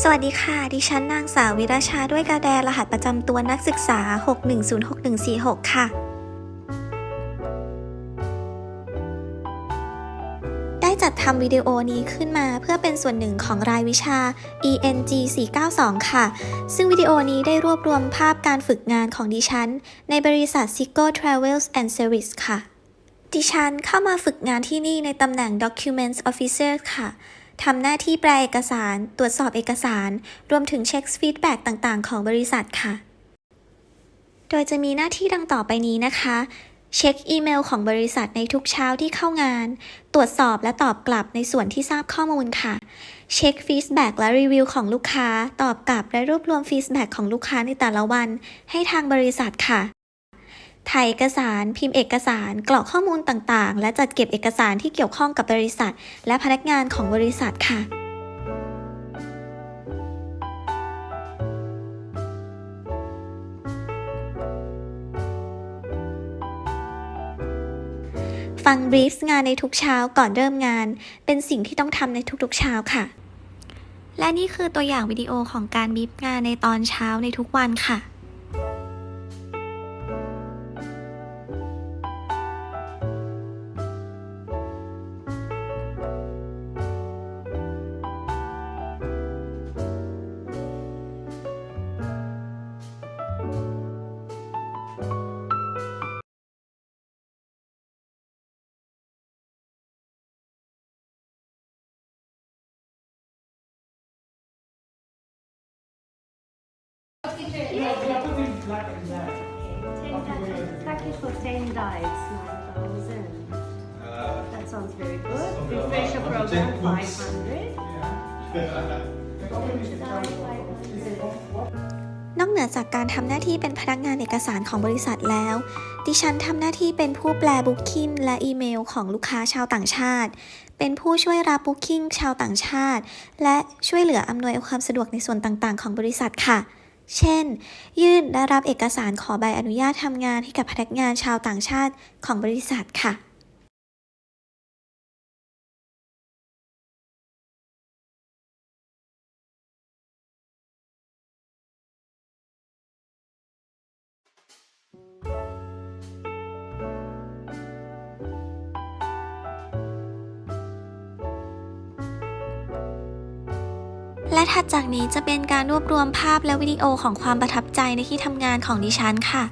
สวัสดีค่ะ ดิฉันนางสาววิราชาด้วยกาแดรหัสประจำตัวนักศึกษา 6106146 ค่ะ ได้จัดทำวิดีโอนี้ขึ้นมาเพื่อเป็นส่วนหนึ่งของรายวิชา ENG 492 ค่ะ ซึ่งวิดีโอนี้ได้รวบรวมภาพการฝึกงานของดิฉัน ในบริษัท Sigo Travels and Service ค่ะ ดิฉันเข้ามาฝึกงานที่นี่ในตำแหน่ง Documents Officer ค่ะ ทำหน้าที่แปลเอกสาร ตรวจสอบเอกสาร รวมถึงเช็คฟีดแบ็กต่างๆ ของบริษัทค่ะ โดยจะมีหน้าที่ดังต่อไปนี้นะคะ เช็คอีเมลของบริษัทในทุกเช้าที่เข้างาน ตรวจสอบและตอบกลับในส่วนที่ทราบข้อมูลค่ะ เช็คฟีดแบ็กและรีวิวของลูกค้า ตอบกลับและรวบรวมฟีดแบ็กของลูกค้าในแต่ละวัน ให้ทางบริษัทค่ะ ถ่ายเอกสาร พิมพ์เอกสาร กรอกข้อมูลต่างๆ และจัดเก็บเอกสารที่เกี่ยวข้องกับบริษัท และพนักงานของบริษัทค่ะฟังบรีฟงานในทุกเช้าก่อนเริ่มงาน เป็นสิ่งที่ต้องทำในทุกๆเช้าค่ะ และนี่คือตัวอย่างวิดีโอของการบรีฟงานในตอนเช้าในทุกวันค่ะ Taki for ten diets, nine thousand. That sounds very good. Refresher program, five hundred. นอกเหนือจากการทำหน้าที่เป็นพนักงานเอกสารของบริษัทแล้ว ดิฉันทำหน้าที่เป็นผู้แปลบุ๊กคิงและอีเมลของลูกค้าชาวต่างชาติ เป็นผู้ช่วยรับบุ๊กคิงชาวต่างชาติ และช่วยเหลืออำนวยความสะดวกในส่วนต่างๆ ของบริษัทค่ะ เช่น ยื่นและรับเอกสารขอใบอนุญาตทำงานให้กับพนักงานชาวต่างชาติของบริษัทค่ะ และถัดจากนี้จะเป็นการรวบรวมภาพและวิดีโอของความประทับใจในที่ทำงานของดิฉันค่ะ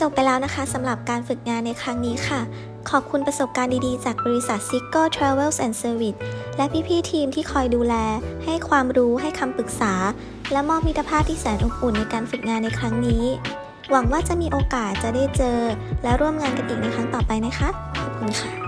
จบไปแล้วนะคะสำหรับการฝึกงานในครั้งนี้ค่ะ ขอบคุณประสบการณ์ดีๆ จากบริษัท Sigo Travels and Service และพี่ๆทีมที่คอยดูแล ให้ความรู้ให้คำปรึกษา และมอบมิตรภาพที่แสนอบอุ่นในการฝึกงานในครั้งนี้ หวังว่าจะมีโอกาสจะได้เจอ และร่วมงานกันอีกในครั้งต่อไปนะคะ ขอบคุณค่ะ